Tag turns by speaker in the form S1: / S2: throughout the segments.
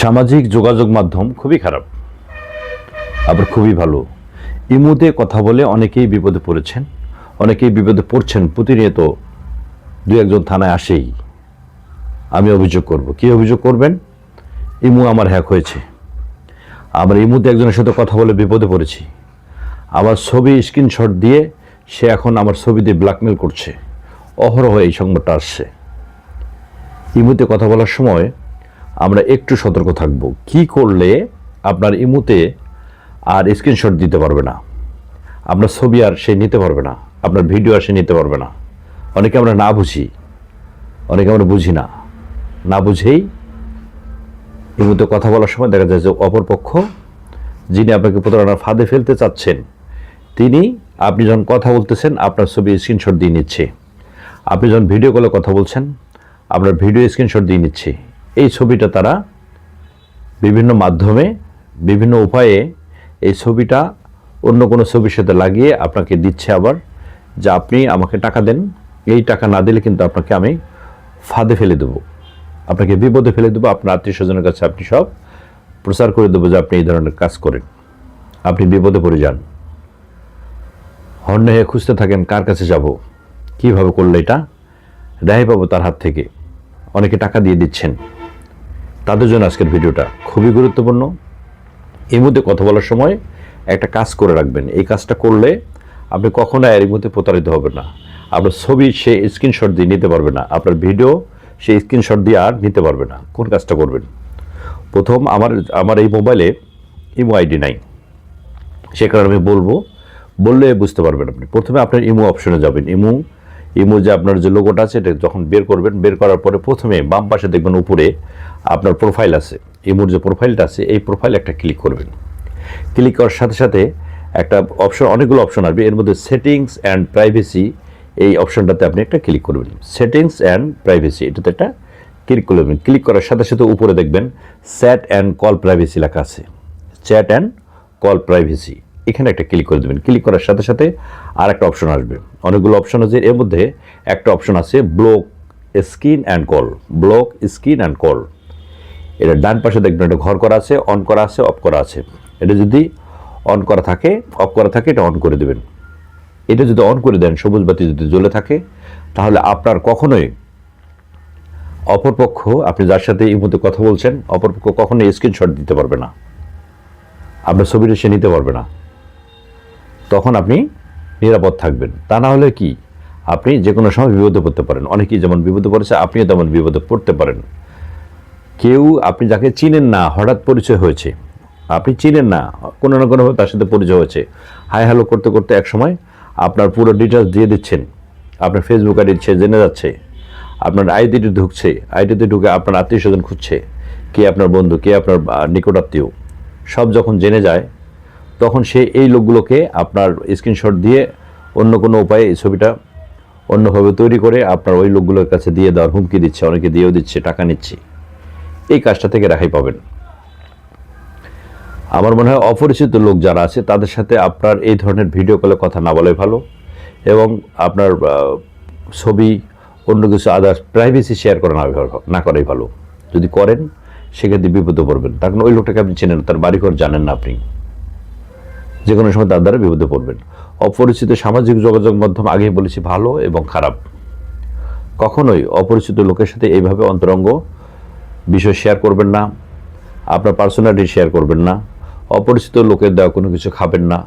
S1: সামাজিক যোগাযোগ মাধ্যম খুবই খারাপ, আবার খুবই ভালো। ইমুতে কথা বলে অনেকেই বিপদে পড়েছেন, অনেকেই বিপদে পড়ছেন, প্রতিনিয়ত দু একজন থানায় আসেই আমি অভিযোগ করব। কি অভিযোগ করবেন? ইমু আমার হ্যাক হয়েছে। আমার ইমুতে একজনের সাথে কথা বলে বিপদে পড়েছি। আমার ছবি স্ক্রিনশট দিয়ে সে এখন আমার ছবি দিয়ে ব্ল্যাকমেল করছে। অহরহ এই সংবাদটা আসছে। ইমুতে কথা বলার সময় আমরা একটু সতর্ক থাকব। কি করলে আপনার ইমুতে আর স্ক্রিনশট দিতে পারবে না? আপনার ছবি আর সে নিতে পারবে না। আপনার ভিডিও আর সে নিতে পারবে না। অনেকে আমরা না বুঝি। অনেকে আমরা বুঝি না। না বুঝেই ইমুতে কথা বলার সময় দেখা যায় যে অপরপক্ষ, যিনি আপনাকে প্রতারণার ফাঁদে ফেলতে চাচ্ছেন, তিনি আপনি যখন কথা বলতেছেন, আপনার ছবি স্ক্রিনশট দিয়ে নিচ্ছে। আপনি যখন ভিডিও কলে কথা বলছেন, আপনার ভিডিও স্ক্রিনশট দিয়ে নিচ্ছে। এই ছবিটা তারা বিভিন্ন মাধ্যমে, বিভিন্ন উপায়ে এই ছবিটা অন্য কোনো ছবির সাথে লাগিয়ে আপনাকে দিচ্ছে আবার, যে আপনি আমাকে টাকা দেন। এই টাকা না দিলে কিন্তু আপনাকে আমি ফাঁদে ফেলে দেবো। আপনাকে বিপদে ফেলে দেবো, আপনার আত্মীয় স্বজনের কাছে আপনি সব প্রচার করে দেবো যে আপনি এই ধরনের কাজ করেন। আপনি বিপদে পড়ে যান। হর্নে হয়ে খুঁজতে থাকেন, কার কাছে যাব? কীভাবে করলে এটা? রেহাই পাবো তার হাত থেকে। অনেকে টাকা দিয়ে দিচ্ছেন। তাদের জন্য আজকের ভিডিওটা খুবই গুরুত্বপূর্ণ। এই মধ্যে কথা বলার সময় একটা কাজ করে রাখবেন। এই কাজটা করলে আপনি কখনো এর মধ্যে প্রতারিত হবেন না। আপনার ছবি সে স্ক্রিনশট দিয়ে নিতে পারবে না। আপনার ভিডিও সে স্ক্রিনশট দিয়ে আর নিতে পারবে না। কোন কাজটা করবেন? প্রথম আমার আমার এই মোবাইলে ইমো আইডি নাই। সে কারণে আমি বলব, বললে বুঝতে পারবেন আপনি। প্রথমে আপনার ইমো অপশনে যাবেন। ইমো ইমো যে আপনার যে লোগোটা আছে, এটা যখন বের করবেন, বের করার পরে প্রথমে বাম পাশে দেখবেন উপরে আপনার প্রোফাইল আছে। ইমোর যে প্রোফাইলটা আছে, এই প্রোফাইল একটা ক্লিক করবেন। ক্লিক করার সাথে সাথে একটা অপশন অনেকগুলো অপশন আসবে। এর মধ্যে সেটিংস অ্যান্ড প্রাইভেসি এই অপশনটাতে আপনি একটা ক্লিক করবেন। সেটিংস অ্যান্ড প্রাইভেসি এটাতে একটা ক্লিক করবেন। ক্লিক করার সাথে সাথে উপরে দেখবেন স্যাট অ্যান্ড কল প্রাইভেসি লেখা আছে। চ্যাট অ্যান্ড কল প্রাইভেসি এখানে একটা ক্লিক করে দেবেন। ক্লিক করার সাথে সাথে আর একটা অপশন আসবে। অনেকগুলো অপশন আছে। এর মধ্যে একটা অপশন আছে block screen and call block screen and call এটা ডান পাশে দেখবেন এটা ঘর করা আছে অন করা আছে অফ করা আছে। এটা যদি অন করা থাকে অফ করা থাকে, এটা অন করে দেবেন। এটা যদি অন করে দেন, সবুজ বাতি যদি জ্বলে থাকে, তাহলে আপনার কখনোই অপরপক্ষ, আপনি যার সাথে এই মধ্যে কথা বলছেন, অপরপক্ষ কখনোই স্ক্রিনশট দিতে পারবে না। আপনার ছবিটা সে নিতে পারবে না। তখন আপনি নিরাপদ থাকবেন। তা না হলে কি? আপনি যে কোনো সময় বিপদে পড়তে পারেন। অনেকেই যেমন বিপদে পড়েছে, আপনিও তেমন বিপদে পড়তে পারেন। কেউ আপনি যাকে চিনেন না, হঠাৎ পরিচয় হয়েছে। আপনি চিনেন না, কোনো না কোনোভাবে তার সাথে পরিচয় হয়েছে। হাই হ্যালো করতে করতে এক সময় আপনার পুরো ডিটেলস দিয়ে দিচ্ছেন। আপনার ফেসবুক আইডি সে জেনে যাচ্ছে। আপনার আইডিতে ঢুকছে। আইডিতে ঢুকে আপনার আত্মীয় স্বজন খুঁজছে। কে আপনার বন্ধু, কে আপনার নিকটাত্মীয়। সব যখন জেনে যায় তখন সে এই লোকগুলোকে আপনার স্ক্রিনশট দিয়ে অন্য কোনো উপায়ে এই ছবিটা অন্যভাবে তৈরি করে আপনার ওই লোকগুলোর কাছে দিয়ে দেওয়ার হুমকি দিচ্ছে, অনেকে দিয়েও দিচ্ছে, টাকা নিচ্ছে। এই কাজটা থেকে রেহাই পাবেন। আমার মনে হয় অপরিচিত লোক যারা আছে, তাদের সাথে আপনার এই ধরনের ভিডিও কলে কথা না বলাই ভালো এবং আপনার ছবি, অন্য কিছু আদার্স প্রাইভেসি শেয়ার করা না না করাই ভালো। যদি করেন, সেক্ষেত্রে বিপদে পড়বেন। তার কারণ ওই লোকটাকে আপনি চেনেন তার বাড়িঘর জানেন না আপনি। যে কোনো সময় তার দ্বারা বিপদে পড়বেন। অপরিচিত সামাজিক যোগাযোগ মাধ্যম আগেই বলেছি ভালো এবং খারাপ। কখনোই অপরিচিত লোকের সাথে এইভাবে অন্তরঙ্গ বিষয় শেয়ার করবেন না, আপনার পার্সোনালিটি শেয়ার করবেন না, অপরিচিত লোকের দেওয়া কোনো কিছু খাবেন না।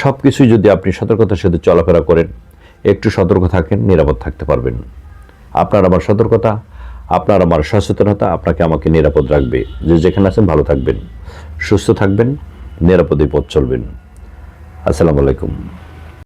S1: সব কিছুই যদি আপনি সতর্কতার সাথে চলাফেরা করেন, একটু সতর্ক থাকেন, নিরাপদ থাকতে পারবেন। আপনার আমার সতর্কতা, আপনার আমার সচেতনতা আপনাকে আমাকে নিরাপদ রাখবে। যে যেখানে আছেন ভালো থাকবেন, সুস্থ থাকবেন। নিরাপদে পথ চলবেন। আসসালামু আলাইকুম।